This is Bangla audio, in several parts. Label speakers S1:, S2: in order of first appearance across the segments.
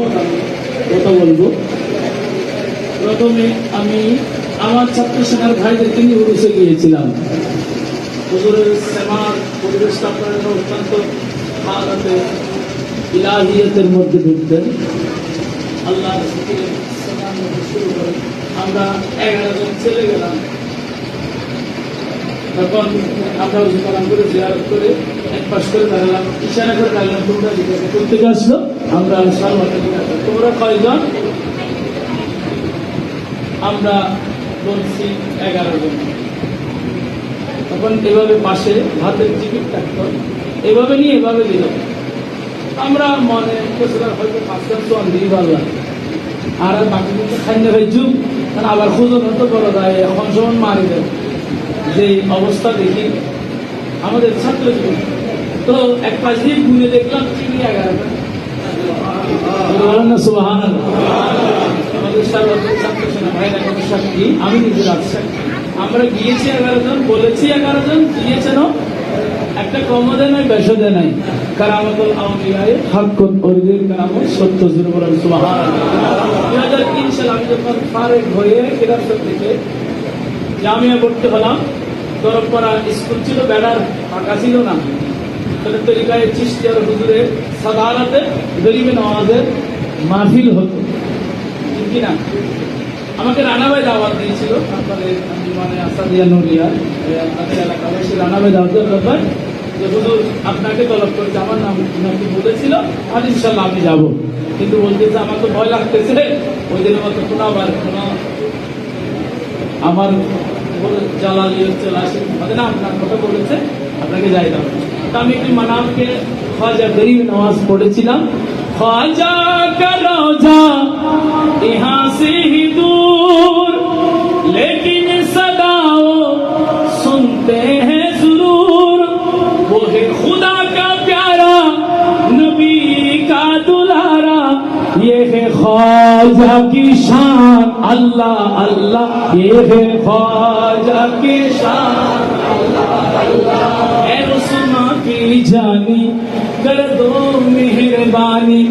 S1: কথা বলব। প্রথমে আমি আমার ছাত্র সেনার ভাইদেরকে নিয়ে উড়ুসে গিয়েছিলাম। হুজুরের সেমার পরিবেশটা আপনার অত্যন্ত হালাতে ইলাহিয়তের মধ্যে ঢুকতেন। আল্লাহ শুরু করে আমরা এগারো জন চলে গেলাম। তখন আমরা করে জিয়ারত করে করে দাঁড়ালাম করে দাঁড়ালাম, তোমরা জিজ্ঞাসা করতে আমরা তোমরা কয়জন? আমরা বলছি এগারো জন। তখন এভাবে পাশে হাতের টিকিট থাকতো, এভাবে নিয়ে এভাবে দিল। আমরা মনে হয়তো পাঁচজন তো দিয়ে পারলাম। আর বাকি কিন্তু খাইলে ভাই যুগ আবার খুঁজো হতো বড় যায় এখন সমান মারি দেয় যে অবস্থা দেখি আমাদের ছাত্র জীবন। তো এক পাশ দিয়ে ঘুরে দেখলাম চিনি এগারোটা বলেন না আমাদের ছাত্র সেনা সাক্ষী আমি নিজে রাজশাহী। আমরা গিয়েছি এগারো জন বলেছি এগারো জন গিয়েছেন একটা কমদে নাই বেসদে নাই। কারামতুল আউলিয়ায় হাক্কুন অরিদের কারামত সত্য জুড়ে বলেন সুবাহান দুই হাজার তিন সালে আমি যখন ফারেক হয়ে কেরাসত থেকে জামিয়া পড়তে হলাম তরফপাড়া স্কুল ছিল বেড়ার ফাঁকা ছিল না। তাহলে তরিকায় চিস্তিয়ার হুজুরের সাধারণতে গরিবে নওয়াজের মাহফিল হতো। ঠিক কিনা? আমাকে রানাবাই দাওয়াত দিয়েছিল। আপনাদের মানে আসাদিয়া এই আপনাদের এলাকাবাসী রানাবাই দাওয়াত দেওয়ার ব্যাপার, যে হুজুর আপনাকে তলব করেছে, আমার নাম নাকি বলেছিল, আর ইনশাল্লাহ আমি যাব। কিন্তু বলতেছে আমার তো ভয় লাগতেছে, ওই দিনের মতো কোনো আবার কোনো আমার জালালি হচ্ছে লাশি না আপনার কথা বলেছে, আপনাকে যাই তা আমি একটি মানামকে খাজা গরিব নামাজ পড়েছিলাম। খাজা করো ইহা সে দূর লেট یہ ہے خواجہ کی شان، اللہ اللہ، یہ ہے خواجہ کی شان، اللہ اللہ اے رسنا کی جانی، کر دو مہربانی۔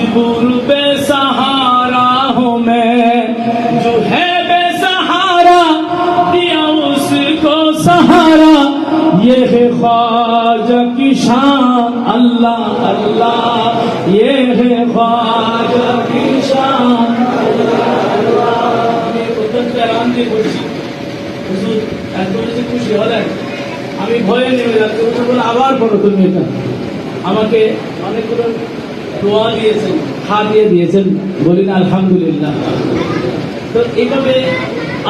S1: मजबूर बेसहारा हूँ मैं जो है बेसहारा दिया उसको सहारा ये है ख्वाजा की शान अल्लाह अल्लाह ये है ख्वाजा की शान আমি অত্যন্ত আরাম দিয়ে বলছি হুজুর এত বেশি খুশি হলেন আমি ভয়ে নেমে যাচ্ছি হুজুর বলে আবার পড়ো তুমি এটা আমাকে অনেকগুলো দোয়া দিয়েছেন দিয়েছেন আলহামদুলিল্লাহ। তো এইভাবে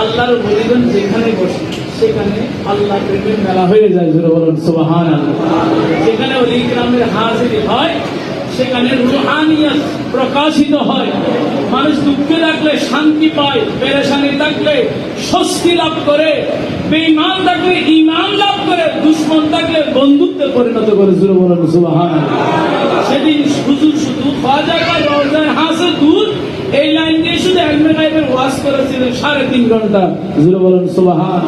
S1: আল্লাহর বলিগণ যেখানে বসে, সেখানে আল্লাহ প্রেমের মেলা হয়ে যায়, জোরে সুবাহান গ্রামের হাজিরি হয়, সেখানে রুহানিয়াত প্রকাশিত হয়। মানুষ দুঃখে থাকলে, শান্তি পায়, পেরেশানি থাকলে, স্বস্তি লাভ করে, বেঈমান থাকলে ইমান লাভ করে, দুশ্মন থাকলে, বন্ধুত্বে পরিণত করে, জোরে বলুন সুবাহান সেদিন ওয়াজ করেছিলেন সাড়ে তিন ঘণ্টা। জুড়ে বলেন, সুবাহান।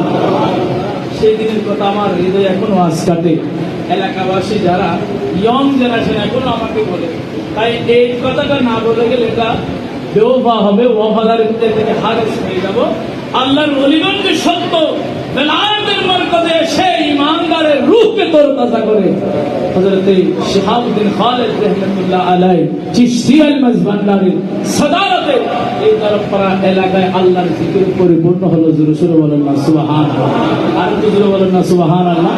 S1: সেই দিনের কথা আমার হৃদয় এখনও আজ কাটে। এলাকাবাসী যারা ইয়ং জেনারেশন এখনও আমাকে বলে, তাই এই কথাটা না বলে গেলে এটা বেওফা হবে ওয়াফাদারের থেকে হারেস হয়ে যাব। আল্লাহর অলিগঞ্জ সত্য বেলায়েতের মরকজে সেই ইমানদারের রূপকে তরতাজা করে হযরত শিহাবুদ্দিন খালিদ রাহমাতুল্লাহ আলাই চিশতি আল সাদারতে এই তরফপাড়া এলাকায় আল্লাহর জিকির পরিপূর্ণ হলো জোরে সুরে বলেন না সুবহান আর জোরে বলেন না সুবহান আল্লাহ